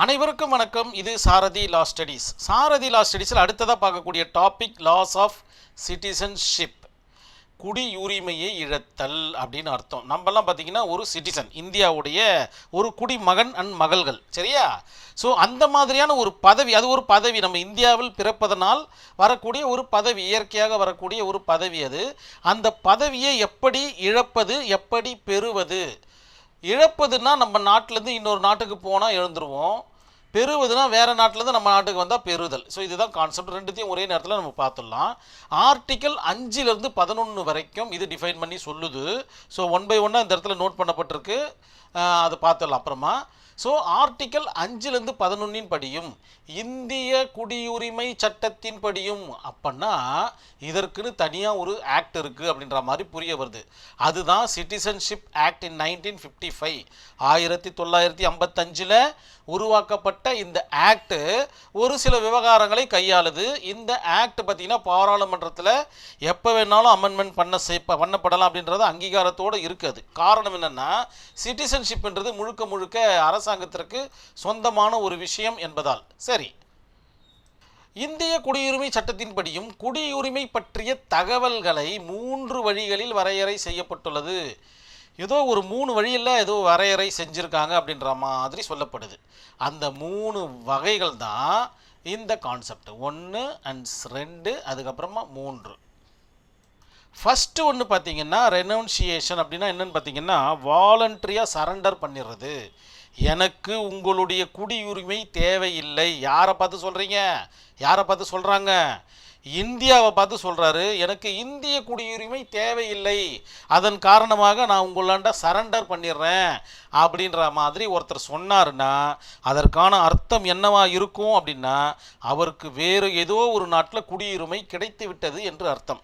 அனைவருக்கும் வணக்கம். இது சாரதி லா ஸ்டடீஸ் சாரதி லா ஸ்டடீஸில் அடுத்ததாக பார்க்கக்கூடிய டாபிக் லாஸ் ஆஃப் சிட்டிசன்ஷிப் குடியுரிமையை இழத்தல் அப்படின்னு அர்த்தம். நம்மலாம் பார்த்திங்கன்னா ஒரு சிட்டிசன் இந்தியாவுடைய ஒரு குடிமகன் அண்ட் மகள்கள் சரியா? ஸோ அந்த மாதிரியான ஒரு பதவி அது ஒரு பதவி. நம்ம இந்தியாவில் பிறப்பதனால் வரக்கூடிய ஒரு பதவி இயற்கையாக வரக்கூடிய ஒரு பதவி அது. அந்த பதவியை எப்படி இழப்பது எப்படி பெறுவது? இழப்பதுன்னா நம்ம நாட்டிலேருந்து இன்னொரு நாட்டுக்கு போனால் எழுந்துருவோம் பெறுவதுனா வேறு நாட்டிலேருந்து நம்ம நாட்டுக்கு வந்தால் பெறுதல். ஸோ இதுதான் கான்செப்ட் ரெண்டுத்தையும் ஒரே நேரத்தில் நம்ம பார்த்துடலாம் ஆர்டிக்கல் அஞ்சிலிருந்து பதினொன்று வரைக்கும் இது டிஃபைன் பண்ணி சொல்லுது. ஸோ ஒன் பை ஒன்னாக இந்த இடத்துல நோட் பண்ணப்பட்டிருக்கு. அதை பார்த்துடலாம் அப்புறமா ஸோ ஆர்டிக்கல் அஞ்சிலிருந்து பதினொன்னின் படியும் இந்திய குடியுரிமை சட்டத்தின் படியும். அப்பன்னா இதற்குன்னு தனியாக ஒரு ஆக்ட் இருக்குது அப்படின்ற மாதிரி புரிய வருது. அதுதான் citizenship act in nineteen fifty five ஆயிரத்தி தொள்ளாயிரத்தி ஐம்பத்தஞ்சில் உருவாக்கப்பட்ட இந்த ஆக்ட் ஒரு சில விவகாரங்களை கையாளுது. இந்த ஆக்ட் பார்த்திங்கன்னா பாராளுமன்றத்தில் எப்போ வேணாலும் அமெண்ட்மெண்ட் பண்ண செய் பண்ணப்படலாம் அப்படின்றது அங்கீகாரத்தோடு இருக்குது காரணம் என்னென்னா சிட்டிசன்ஷிப்ன்றது முழுக்க முழுக்க அரசு அரசாங்கத்திற்கு சொந்தமான ஒரு விஷயம் என்பதால். சரி. இந்திய குடியுரிமை சட்டத்தின்படியும் குடியுரிமை பற்றிய தகவல்களை மூன்று வழிகளில் வரையறை செய்யப்பட்டுள்ளது. ஏதோ ஒரு மூணு வழியில் ஏதோ வரையறை செஞ்சுருக்காங்க அப்படின்ற மாதிரி சொல்லப்படுது. அந்த மூணு வகைகள் தான் இந்த கான்செப்ட் ஒன்று அண்ட் ரெண்டு அதுக்கப்புறமா மூன்று. ஃபஸ்ட்டு ஒன்று பார்த்தீங்கன்னா ரெனவுன்சியேஷன் அப்படின்னா என்னன்னு பார்த்தீங்கன்னா வாலண்ட்ரியாக சரண்டர் பண்ணிடுறது. எனக்கு உங்களுடைய குடியுரிமை தேவையில்லை. யாரை பார்த்து சொல்கிறீங்க யாரை பார்த்து சொல்கிறாங்க இந்தியாவை பார்த்து சொல்கிறாரு எனக்கு இந்திய குடியுரிமை தேவையில்லை. அதன் காரணமாக நான் உங்களாண்ட சரண்டர் பண்ணிடுறேன் அப்படின்ற மாதிரி ஒருத்தர் சொன்னாருன்னா அதற்கான அர்த்தம் என்னவா இருக்கும் அப்படின்னா அவருக்கு வேறு ஏதோ ஒரு நாட்டில் குடியுரிமை கிடைத்து விட்டது என்று அர்த்தம்.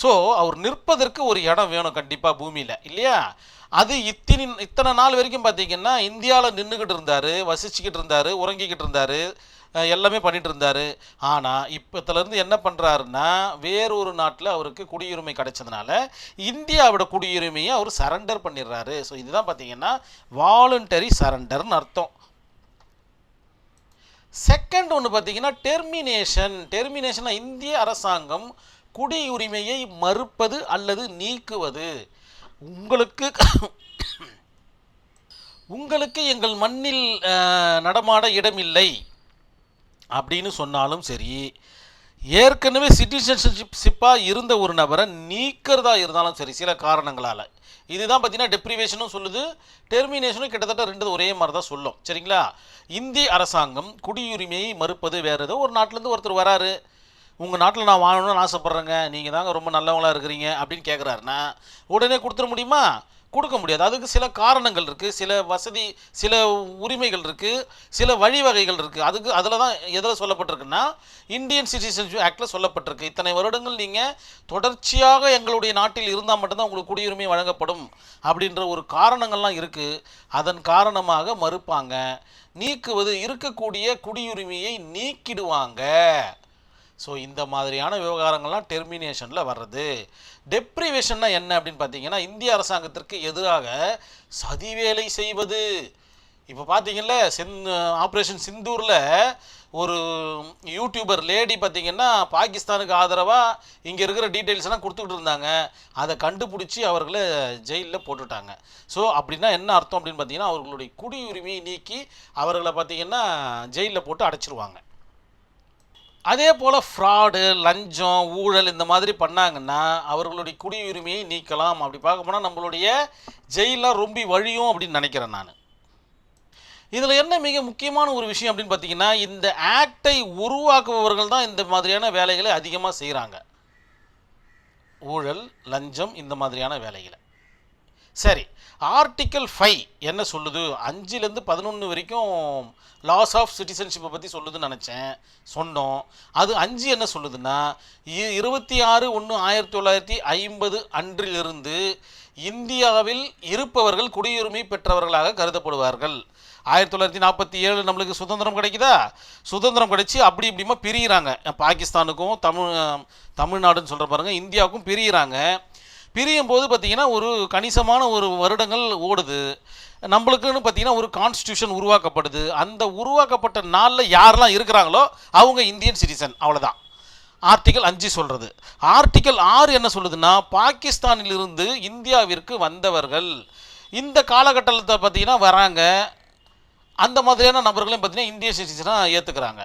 ஸோ அவர் நிற்பதற்கு ஒரு இடம் வேணும் கண்டிப்பாக பூமியில் இல்லையா? அது இத்தினி இத்தனை நாள் வரைக்கும் பார்த்தீங்கன்னா இந்தியாவில் நின்றுக்கிட்டு இருந்தார் வசிச்சுக்கிட்டு இருந்தார் உறங்கிக்கிட்டு இருந்தார் எல்லாமே பண்ணிட்டு இருந்தார். ஆனால் இப்போத்துலேருந்து என்ன பண்ணுறாருன்னா வேறொரு நாட்டில் அவருக்கு குடியுரிமை கிடைச்சதுனால இந்தியாவோட குடியுரிமையை அவர் சரண்டர் பண்ணிடுறாரு. ஸோ இதுதான் பார்த்தீங்கன்னா வாலண்டரி சரண்டர்னு அர்த்தம். செகண்ட் ஒன்று பார்த்தீங்கன்னா டெர்மினேஷன் டெர்மினேஷனாக இந்திய அரசாங்கம் குடியுரிமையை மறுப்பது அல்லது நீக்குவது. உங்களுக்கு உங்களுக்கு எங்கள் மண்ணில் நடமாட இடமில்லை அப்படின்னு சொன்னாலும் சரி ஏற்கனவே சிட்டிசன்ஷிப் ஷிப்பாக இருந்த ஒரு நபரை நீக்கிறதா இருந்தாலும் சரி சில காரணங்களால். இதுதான் பார்த்தீங்கன்னா டெப்ரிவேஷனும் சொல்லுது டெர்மினேஷனும் கிட்டத்தட்ட ரெண்டு ஒரே மாதிரி தான் சொல்லும். சரிங்களா? இந்திய அரசாங்கம் குடியுரிமையை மறுப்பது வேறு ஏதோ ஒரு நாட்டிலேருந்து ஒருத்தர் வராரு. உங்கள் நாட்டில் நான் வாங்கணும்னு ஆசைப்பட்றேங்க. நீங்கள் தாங்க ரொம்ப நல்லவங்களா இருக்கிறீங்க அப்படின்னு கேட்குறாருன்னா உடனே கொடுத்துட முடியுமா? கொடுக்க முடியாது. அதுக்கு சில காரணங்கள் இருக்குது சில வசதி சில உரிமைகள் இருக்குது சில வழிவகைகள் இருக்குது அதுக்கு அதில் தான் எதில் சொல்லப்பட்டிருக்குன்னா இந்தியன் சிட்டிசன்ஷிப் ஆக்டில் சொல்லப்பட்டிருக்கு. இத்தனை வருடங்கள் நீங்கள் தொடர்ச்சியாக எங்களுடைய நாட்டில் இருந்தால் மட்டும்தான் உங்களுக்கு குடியுரிமை வழங்கப்படும் அப்படின்ற ஒரு காரணங்கள்லாம் இருக்குது அதன் காரணமாக மறுப்பாங்க. நீக்குவது இருக்கக்கூடிய குடியுரிமையை நீக்கிடுவாங்க. ஸோ இந்த மாதிரியான விவகாரங்கள்லாம் டெர்மினேஷனில் வர்றது. டெப்ரிவேஷன்னா என்ன அப்படின்னு பார்த்தீங்கன்னா இந்திய அரசாங்கத்திற்கு எதிராக சதி வேலை செய்வது. இப்போ பார்த்தீங்கல்ல செந் ஆப்ரேஷன் சிந்தூரில் ஒரு யூடியூபர் லேடி பார்த்தீங்கன்னா பாகிஸ்தானுக்கு ஆதரவாக இங்கே இருக்கிற டீட்டெயில்ஸ் எல்லாம் கொடுத்துக்கிட்டு இருந்தாங்க. அதை கண்டுபிடிச்சி அவர்களை ஜெயிலில் போட்டுட்டாங்க. ஸோ அப்படின்னா என்ன அர்த்தம் அப்படின்னு பார்த்தீங்கன்னா அவர்களுடைய குடியுரிமையை நீக்கி அவர்களை பார்த்தீங்கன்னா ஜெயிலில் போட்டு அடைச்சிருவாங்க. அதே போல் ஃப்ராடு லஞ்சம் ஊழல் இந்த மாதிரி பண்ணாங்கன்னா அவர்களுடைய குடியுரிமையை நீக்கலாம். அப்படி பார்க்க போனால் நம்மளுடைய ஜெயிலாம் ரொம்ப வழியும் அப்படின்னு நினைக்கிறேன் நான். இதில் என்ன மிக முக்கியமான ஒரு விஷயம் அப்படின்னு பார்த்தீங்கன்னா இந்த ஆக்டை உருவாக்குபவர்கள் தான் இந்த மாதிரியான வேலைகளை அதிகமாக செய்கிறாங்க ஊழல் லஞ்சம் இந்த மாதிரியான வேலைகளை. சரி ஆர்டிக்கல் ஃபைவ் என்ன சொல்லுது? அஞ்சுலேருந்து பதினொன்று வரைக்கும் லாஸ் ஆஃப் சிட்டிசன்ஷிப்பை பற்றி சொல்லுதுன்னு நினச்சேன். சொன்னோம். அது அஞ்சு என்ன சொல்லுதுன்னா இ- இருபத்தி ஆறு ஒன்று ஆயிரத்தி தொள்ளாயிரத்தி ஐம்பது அன்றிலிருந்து இந்தியாவில் இருப்பவர்கள் குடியுரிமை பெற்றவர்களாக கருதப்படுவார்கள். ஆயிரத்தி தொள்ளாயிரத்தி நாற்பத்தி ஏழு நம்மளுக்கு சுதந்திரம் கிடைக்குதா? சுதந்திரம் கிடைச்சி அப்படி இப்படிமா பிரிகிறாங்க பாகிஸ்தானுக்கும் தமிழ் தமிழ்நாடுன்னு சொல்கிற பாருங்கள் இந்தியாவுக்கும் பிரியிறாங்க. பிரியும் போது பார்த்தீங்கன்னா ஒரு கணிசமான ஒரு வருடங்கள் ஓடுது. நம்மளுக்குன்னு பார்த்தீங்கன்னா ஒரு கான்ஸ்டியூஷன் உருவாக்கப்படுது. அந்த உருவாக்கப்பட்ட நாளில் யாரெல்லாம் இருக்கிறாங்களோ அவங்க இந்தியன் சிட்டிசன் அவ்வளோதான் ஆர்டிக்கல் அஞ்சு சொல்கிறது ஆர்டிக்கல் ஆறு என்ன சொல்லுதுன்னா பாகிஸ்தானிலிருந்து இந்தியாவிற்கு வந்தவர்கள் இந்த காலகட்டத்தில் பார்த்தீங்கன்னா வராங்க. அந்த மாதிரியான நபர்களையும் பார்த்தீங்கன்னா இந்திய சிட்டிசனாக ஏற்றுக்கிறாங்க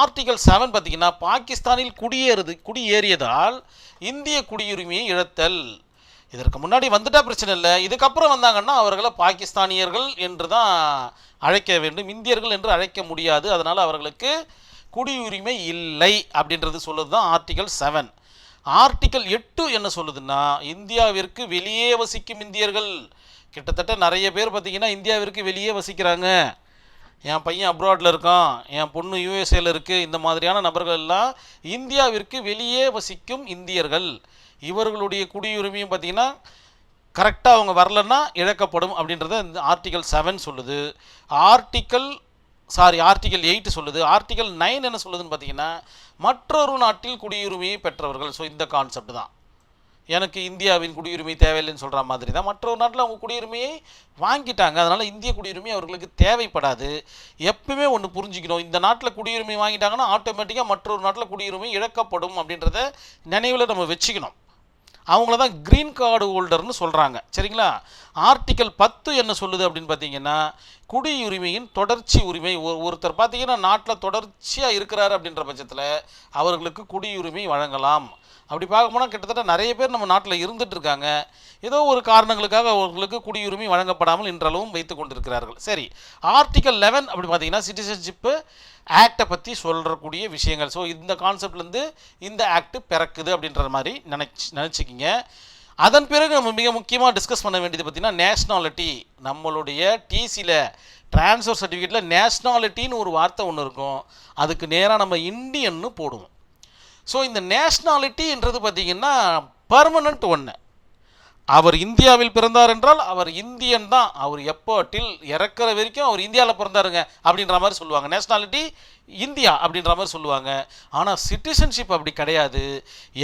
ஆர்டிகல் செவன் பார்த்தீங்கன்னா பாகிஸ்தானில் குடியேறுது குடியேறியதால் இந்திய குடியுரிமையை இழத்தல். இதற்கு முன்னாடி வந்துட்டா பிரச்சனை இல்லை. இதுக்கப்புறம் வந்தாங்கன்னா அவர்களை பாகிஸ்தானியர்கள் என்று தான் அழைக்க வேண்டும். இந்தியர்கள் என்று அழைக்க முடியாது. அதனால் அவர்களுக்கு குடியுரிமை இல்லை அப்படின்றது சொல்லுது தான் ஆர்டிகல் செவன் ஆர்டிக்கல் எட்டு என்ன சொல்லுதுன்னா இந்தியாவிற்கு வெளியே வசிக்கும் இந்தியர்கள். கிட்டத்தட்ட நிறைய பேர் பார்த்தீங்கன்னா இந்தியாவிற்கு வெளியே வசிக்கிறாங்க. என் பையன் அப்ராடில் இருக்கான் என் பொண்ணு யூஎஸ்ஏல இருக்குது இந்த மாதிரியான நபர்கள் எல்லாம் இந்தியாவிற்கு வெளியே வசிக்கும் இந்தியர்கள். இவர்களுடைய குடியுரிமையும் பார்த்தீங்கன்னா கரெக்டாக அவங்க வரலன்னா இழக்கப்படும் அப்படின்றத இந்த ஆர்டிக்கல் செவன் சொல்லுது. ஆர்டிக்கல் சாரி ஆர்டிக்கல் எயிட் சொல்லுது. ஆர்டிக்கல் நைன் என்ன சொல்லுதுன்னு பார்த்தீங்கன்னா மற்றொரு நாட்டில் குடியுரிமையை பெற்றவர்கள். ஸோ இந்த கான்செப்ட் தான். எனக்கு இந்தியாவின் குடியுரிமை தேவையில்லைன்னு சொல்கிற மாதிரி தான் மற்றொரு நாட்டில் அவங்க குடியுரிமையை வாங்கிட்டாங்க. அதனால் இந்திய குடியுரிமை அவர்களுக்கு தேவைப்படாது. எப்பவுமே ஒன்று புரிஞ்சுக்கணும். இந்த நாட்டில் குடியுரிமை வாங்கிட்டாங்கன்னா ஆட்டோமேட்டிக்காக மற்றொரு நாட்டில் குடியுரிமை இழக்கப்படும் அப்படின்றத நினைவில் நம்ம வச்சுக்கணும். அவங்கள தான் க்ரீன் கார்டு ஹோல்டர்னு சொல்கிறாங்க சரிங்களா? ஆர்டிக்கல் பத்து என்ன சொல்லுது அப்படின்னு பார்த்தீங்கன்னா குடியுரிமையின் தொடர்ச்சி உரிமை. ஒருத்தர் பார்த்தீங்கன்னா நாட்டில் தொடர்ச்சியாக இருக்கிறாரு அப்படின்ற பட்சத்தில் அவர்களுக்கு குடியுரிமை வழங்கலாம். அப்படி பார்க்க போனால் கிட்டத்தட்ட நிறைய பேர் நம்ம நாட்டில் இருந்துட்டு இருக்காங்க ஏதோ ஒரு காரணங்களுக்காக அவர்களுக்கு குடியுரிமை வழங்கப்படாமல் இன்றளவும் வைத்து கொண்டிருக்கிறார்கள். சரி ஆர்டிக்கல் லெவன் அப்படி பார்த்தீங்கன்னா சிட்டிசன்ஷிப்பு ஆக்டை பற்றி சொல்கிறக்கூடிய விஷயங்கள். ஸோ இந்த கான்செப்ட்லேருந்து இந்த ஆக்ட் பிறக்குது அப்படின்ற மாதிரி நினச்சி நினச்சிக்கிங்க. அதன் பிறகு நம்ம மிக முக்கியமாக டிஸ்கஸ் பண்ண வேண்டியது பார்த்தீங்கன்னா நேஷ்னாலிட்டி நம்மளுடைய டிசியில் ட்ரான்ஸ்ஃபர் சர்டிஃபிகேட்டில் நேஷ்னாலிட்டின்னு ஒரு வார்த்தை ஒன்று இருக்கும். அதுக்கு நேராக நம்ம இந்தியன்னு போடுவோம். ஸோ இந்த நேஷ்னாலிட்டின்றது பார்த்தீங்கன்னா பர்மனண்ட் ஒன்று அவர் இந்தியாவில் பிறந்தார் என்றால் அவர் இந்தியன் தான். அவர் எப்போ டில் இறக்குற வரைக்கும் அவர் இந்தியாவில் பிறந்தாருங்க அப்படின்ற மாதிரி சொல்லுவாங்க. நேஷ்னாலிட்டி இந்தியா அப்படின்ற மாதிரி சொல்லுவாங்க. ஆனால் சிட்டிசன்ஷிப் அப்படி கிடையாது.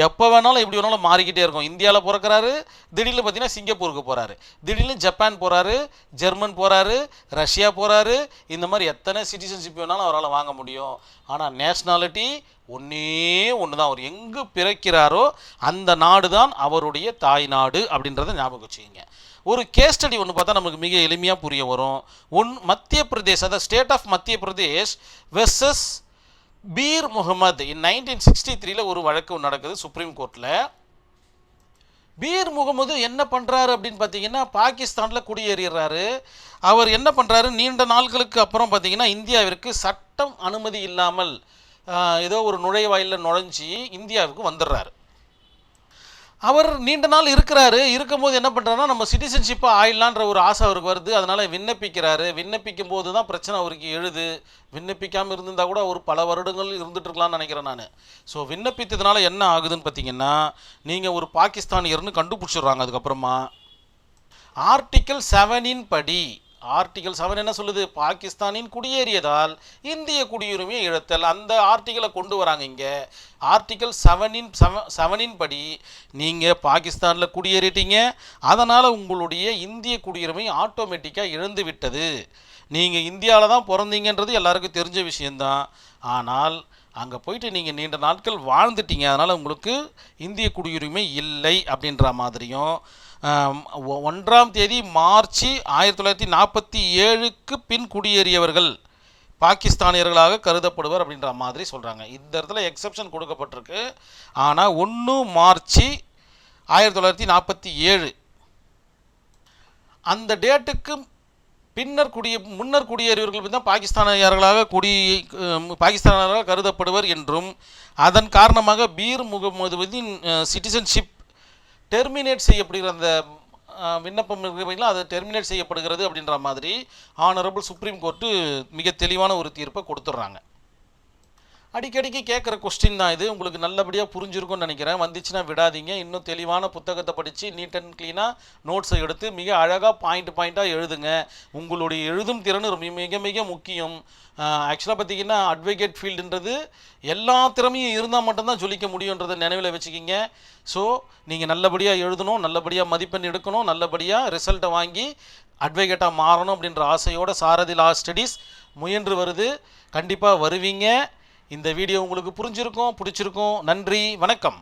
எப்போ வேணாலும் எப்படி வேணாலும் மாறிக்கிட்டே இருக்கும். இந்தியாவில் பிறக்கிறாரு திடீர்னு பார்த்தீங்கன்னா சிங்கப்பூருக்கு போகிறாரு திடீர்னு ஜப்பான் போகிறாரு ஜெர்மன் போகிறாரு ரஷ்யா போகிறாரு இந்த மாதிரி எத்தனை சிட்டிசன்ஷிப் வேணாலும் அவரால் வாங்க முடியும். ஆனால் நேஷ்னாலிட்டி ஒன்றே ஒன்று தான் அவர் எங்கு பிறக்கிறாரோ அந்த நாடு தான் அவருடைய தாய் நாடு அப்படின்றத ஞாபகம் வச்சுக்கோங்க. ஒரு கேஸ் ஸ்டடி ஒன்று பார்த்தா நமக்கு மிக எளிமையாக புரிய வரும். ஒன் மத்திய பிரதேஷ் அதாவது state of Madhya Pradesh versus Peer Mohammed. In nineteen sixty த்ரீல ஒரு வழக்கு நடக்குது சுப்ரீம் கோர்ட்டில் பீர் முகமது என்ன பண்ணுறாரு அப்படின்னு பார்த்தீங்கன்னா பாகிஸ்தானில் குடியேறிடுறாரு. அவர் என்ன பண்ணுறாரு நீண்ட நாட்களுக்கு அப்புறம் பார்த்தீங்கன்னா இந்தியாவிற்கு சட்டம் அனுமதி இல்லாமல் ஏதோ ஒரு நுழைவாயிலில் நுழைஞ்சி இந்தியாவுக்கு வந்துடுறாரு. அவர் நீண்ட நாள் இருக்கிறாரு. இருக்கும்போது என்ன பண்ணுறாருன்னா நம்ம சிட்டிசன்ஷிப்பாக ஆயிடலான்ற ஒரு ஆசை அவருக்கு வருது. அதனால் விண்ணப்பிக்கிறாரு. விண்ணப்பிக்கும் போது தான் பிரச்சனை அவருக்கு எழுது. விண்ணப்பிக்காமல் இருந்திருந்தால் கூட ஒரு பல வருடங்கள் இருந்துட்டு இருக்கலாம்னு நினைக்கிறேன் நான். ஸோ விண்ணப்பித்ததுனால என்ன ஆகுதுன்னு பார்த்தீங்கன்னா நீங்கள் ஒரு பாகிஸ்தானியர்னு கண்டுபிடிச்சிடுறாங்க அதுக்கப்புறமா. ஆர்டிக்கல் செவனின் படி ஆர்டிகல் செவன் என்ன சொல்லுது? பாகிஸ்தானின் குடியேறியதால் இந்திய குடியுரிமையை இழத்தல். அந்த ஆர்டிகலை கொண்டு வராங்க இங்கே. ஆர்டிகல் செவனின் செவ செவனின் படி நீங்கள் பாகிஸ்தானில் குடியேறிட்டீங்க. அதனால் உங்களுடைய இந்திய குடியுரிமை ஆட்டோமேட்டிக்காக இழந்து விட்டது. நீங்கள் இந்தியாவில் தான் பிறந்தீங்கன்றது எல்லாருக்கும் தெரிஞ்ச விஷயந்தான் ஆனால் அங்கே போயிட்டு நீங்கள் நீண்ட நாட்கள் வாழ்ந்துட்டீங்க அதனால் உங்களுக்கு இந்திய குடியுரிமை இல்லை அப்படின்ற மாதிரியும் ஒ- ஒன்றாம் தேதி மார்ச் ஆயிரத்தி தொள்ளாயிரத்தி நாற்பத்தி ஏழுக்கு பின் குடியேறியவர்கள் பாகிஸ்தானியர்களாக கருதப்படுவர் அப்படின்ற மாதிரி சொல்கிறாங்க இந்த இடத்துல எக்ஸப்ஷன் கொடுக்கப்பட்டிருக்கு. ஆனால் ஒன்று மார்ச் ஆயிரத்தி தொள்ளாயிரத்தி நாற்பத்தி ஏழு. அந்த டேட்டுக்கு பின்னர் குடிய முன்னர் குடியேறியவர்கள் தான் பாகிஸ்தானியர்களாக குடி பாகிஸ்தானியர்களாக கருதப்படுவர் என்றும் அதன் காரணமாக பீர் முகமதுவின் சிட்டிசன்ஷிப் டெர்மினேட் செய்யப்படுகிற அந்த விண்ணப்பம் இருக்கிறீங்களா அது டெர்மினேட் செய்யப்படுகிறது அப்படின்ற மாதிரி ஆனரபிள் சுப்ரீம் கோர்ட்டு மிக தெளிவான ஒரு தீர்ப்பை கொடுத்துட்றாங்க. அடிக்கடிக்கு கேட்குற கொஸ்டின் தான் இது. உங்களுக்கு நல்லபடியாக புரிஞ்சிருக்கும்னு நினைக்கிறேன். வந்துச்சுன்னா விடாதீங்க. இன்னும் தெளிவான புத்தகத்தை படித்து நீட் அண்ட் க்ளீனாக நோட்ஸை எடுத்து மிக அழகாக பாயிண்ட் பாயிண்ட்டாக எழுதுங்க. உங்களுடைய எழுதும் திறன் ரொம்ப மிக மிக முக்கியம். ஆக்சுவலாக பார்த்தீங்கன்னா அட்வொகேட் ஃபீல்டுன்றது எல்லா திறமையும் இருந்தால் மட்டும்தான் சொல்லிக்க முடியுன்றதை நினைவில் வச்சுக்கிங்க. ஸோ நீங்கள் நல்லபடியாக எழுதணும் நல்லபடியாக மதிப்பெண் எடுக்கணும் நல்லபடியாக ரிசல்ட்டை வாங்கி அட்வொகேட்டாக மாறணும் அப்படின்ற ஆசையோட சாரதி லா ஸ்டடீஸ் முயன்று வருது. கண்டிப்பாக வருவீங்க. இந்த வீடியோ உங்களுக்கு புரிஞ்சிருக்கும் பிடிச்சிருக்கும். நன்றி வணக்கம்.